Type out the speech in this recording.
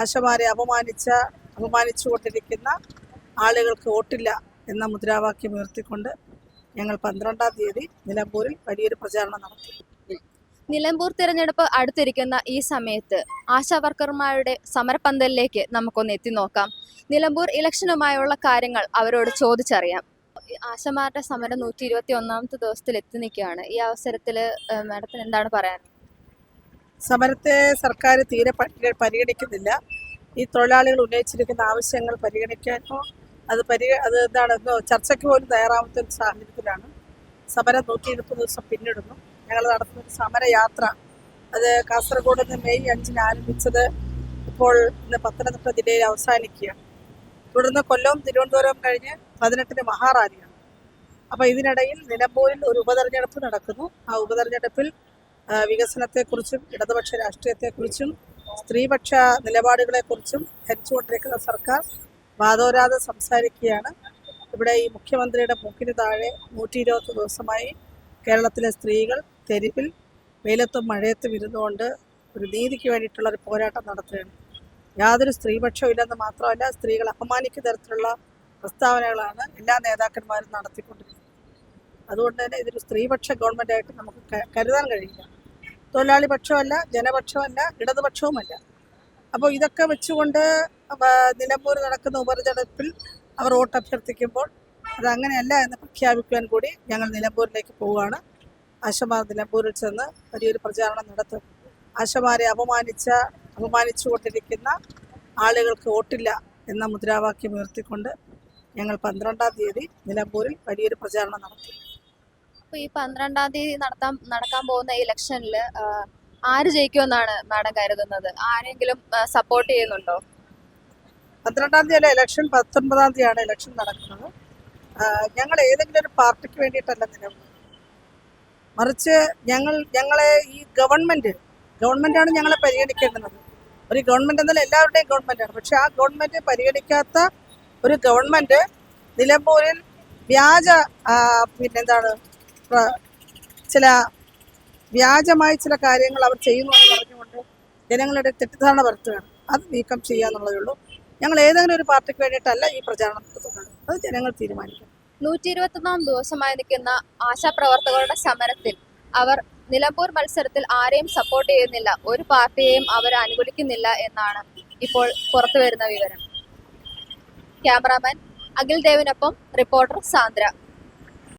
ആശമാരെ അപമാനിച്ച അപമാനിച്ചുകൊണ്ടിരിക്കുന്ന ആളുകൾക്ക് വോട്ടില്ല എന്ന മുദ്രാവാക്യം ഉയർത്തിക്കൊണ്ട് ഞങ്ങൾ പന്ത്രണ്ടാം തീയതി നിലമ്പൂരിൽ വലിയൊരു പ്രചാരണം നടത്തി. നിലമ്പൂർ തിരഞ്ഞെടുപ്പ് അടുത്തിരിക്കുന്ന ഈ സമയത്ത് ആശാ വർക്കർമാരുടെ സമരപന്തലിലേക്ക് നമുക്കൊന്ന് എത്തി നോക്കാം. നിലമ്പൂർ ഇലക്ഷനുമായുള്ള കാര്യങ്ങൾ അവരോട് ചോദിച്ചറിയാം. ആശമാരുടെ സമരം നൂറ്റി ഇരുപത്തി ഒന്നാമത്തെ ദിവസത്തിൽ എത്തി നിൽക്കുകയാണ്. ഈ അവസരത്തിൽ മാഡത്തിന് എന്താണ് പറയാൻ സമരത്തെ സർക്കാർ തീരെ പരിഗണിക്കുന്നില്ല. ഈ തൊഴിലാളികൾ ഉന്നയിച്ചിരിക്കുന്ന ആവശ്യങ്ങൾ പരിഗണിക്കാനോ അത് പരി അത് എന്താണെന്നോ ചർച്ചയ്ക്ക് പോലും തയ്യാറാവാത്ത ഒരു സാഹചര്യത്തിലാണ് സമരം നൂറ്റി ഇരുപത് ദിവസം പിന്നിടുന്നു. ഞങ്ങൾ നടത്തുന്ന ഒരു സമരയാത്ര. അത് കാസർഗോഡ് നിന്ന് മെയ് അഞ്ചിന് ആരംഭിച്ചത് ഇപ്പോൾ ഇന്ന് പത്തനംതിട്ട ജില്ലയിൽ അവസാനിക്കുകയാണ്. തുടർന്ന് കൊല്ലവും തിരുവനന്തപുരം കഴിഞ്ഞ് പതിനെട്ടിന് മഹാറാലിയാണ്. അപ്പോൾ ഇതിനിടയിൽ നിലമ്പൂരിൽ ഒരു ഉപതെരഞ്ഞെടുപ്പ് നടക്കുന്നു. ആ ഉപതെരഞ്ഞെടുപ്പിൽ വികസനത്തെക്കുറിച്ചും ഇടതുപക്ഷ രാഷ്ട്രീയത്തെക്കുറിച്ചും സ്ത്രീപക്ഷ നിലപാടുകളെക്കുറിച്ചും ഭരിച്ചുകൊണ്ടിരിക്കുന്ന സർക്കാർ വാദോരാതെ സംസാരിക്കുകയാണ്. ഇവിടെ ഈ മുഖ്യമന്ത്രിയുടെ മൂക്കിന് താഴെ നൂറ്റി ഇരുപത് ദിവസമായി കേരളത്തിലെ സ്ത്രീകൾ തെരുവിൽ വെയിലത്തും മഴയത്തും ഇരുന്നുകൊണ്ട് ഒരു നീതിക്ക് വേണ്ടിയിട്ടുള്ള ഒരു പോരാട്ടം നടത്തുകയാണ്. യാതൊരു സ്ത്രീപക്ഷവും ഇല്ലെന്ന് മാത്രമല്ല സ്ത്രീകൾ അപമാനിക്കുന്ന തരത്തിലുള്ള പ്രസ്താവനകളാണ് എല്ലാ നേതാക്കന്മാരും നടത്തിക്കൊണ്ടിരിക്കുന്നത്. അതുകൊണ്ട് തന്നെ ഇതൊരു സ്ത്രീപക്ഷ ഗവൺമെന്റായിട്ട് നമുക്ക് കരുതാൻ കഴിയില്ല. തൊഴിലാളി പക്ഷമല്ല ജനപക്ഷമല്ല ഇടതുപക്ഷവുമല്ല. അപ്പോൾ ഇതൊക്കെ വെച്ചുകൊണ്ട് നിലമ്പൂർ നടക്കുന്ന ഉപതെരഞ്ഞെടുപ്പിൽ അവർ വോട്ട് അഭ്യർത്ഥിക്കുമ്പോൾ അത് അങ്ങനെയല്ല എന്ന് പ്രഖ്യാപിക്കുവാൻ കൂടി ഞങ്ങൾ നിലമ്പൂരിലേക്ക് പോവുകയാണ്. ആശമാർ നിലമ്പൂരിൽ ചെന്ന് വലിയൊരു പ്രചാരണം നടത്തും. ആശമാരെ അപമാനിച്ച അപമാനിച്ചുകൊണ്ടിരിക്കുന്ന ആളുകൾക്ക് വോട്ടില്ല എന്ന മുദ്രാവാക്യം ഉയർത്തിക്കൊണ്ട് ഞങ്ങൾ പന്ത്രണ്ടാം തീയതി നിലമ്പൂരിൽ വലിയൊരു പ്രചാരണം നടത്തി. ഈ പന്ത്രണ്ടാം തീയതി നടത്താൻ നടക്കാൻ പോകുന്ന ഇലക്ഷനിൽ ആര് ജയിക്കുമെന്നാണ് മാഡം കരുതുന്നത്? ആരെങ്കിലും സപ്പോർട്ട് ചെയ്യുന്നുണ്ടോ? പന്ത്രണ്ടാം തീയതി അല്ല ഇലക്ഷൻ പത്തൊൻപതാം തീയതിയാണ് ഇലക്ഷൻ നടക്കുന്നത്. ഞങ്ങൾ ഏതെങ്കിലും ഒരു പാർട്ടിക്ക് വേണ്ടിയിട്ടല്ല നിലവിൽ മറിച്ച് ഞങ്ങൾ ഞങ്ങളെ ഈ ഗവൺമെന്റ് ഗവൺമെന്റാണ് ഞങ്ങളെ പരിഗണിക്കേണ്ടുന്നത്. ഒരു ഗവൺമെന്റ് എന്നാൽ എല്ലാവരുടെയും ഗവൺമെന്റാണ്. പക്ഷെ ആ ഗവൺമെന്റ് പരിഗണിക്കാത്ത ഒരു ഗവൺമെന്റ് നിലമ്പൂരിൽ വ്യാജ പിന്നെന്താണ് ചില വ്യാജമായ ചില കാര്യങ്ങൾ അവർ ചെയ്യുന്നു എന്ന് പറഞ്ഞുകൊണ്ട് ജനങ്ങളുടെ തെറ്റിദ്ധാരണ വരുത്തുകയാണ്. അത് നീക്കം ചെയ്യുക എന്നുള്ളതേ ഉള്ളൂ. ഞങ്ങൾ ഏതെങ്കിലും ഒരു പാർട്ടിക്ക് വേണ്ടിയിട്ടല്ല ഈ പ്രചാരണം നടത്തുന്നത്. അത് ജനങ്ങൾ തീരുമാനിക്കും. നൂറ്റി ഇരുപത്തൊന്നാം ദിവസമായി നിൽക്കുന്ന ആശാപ്രവർത്തകരുടെ സമരത്തിൽ അവർ നിലമ്പൂർ മത്സരത്തിൽ ആരെയും സപ്പോർട്ട് ചെയ്യുന്നില്ല. ഒരു പാർട്ടിയെയും അവർ അനുകൂലിക്കുന്നില്ല എന്നാണ് ഇപ്പോൾ പുറത്തു വരുന്ന വിവരം. ക്യാമറാമാൻ അഖിൽ ദേവിനൊപ്പം റിപ്പോർട്ടർ സാന്ദ്ര.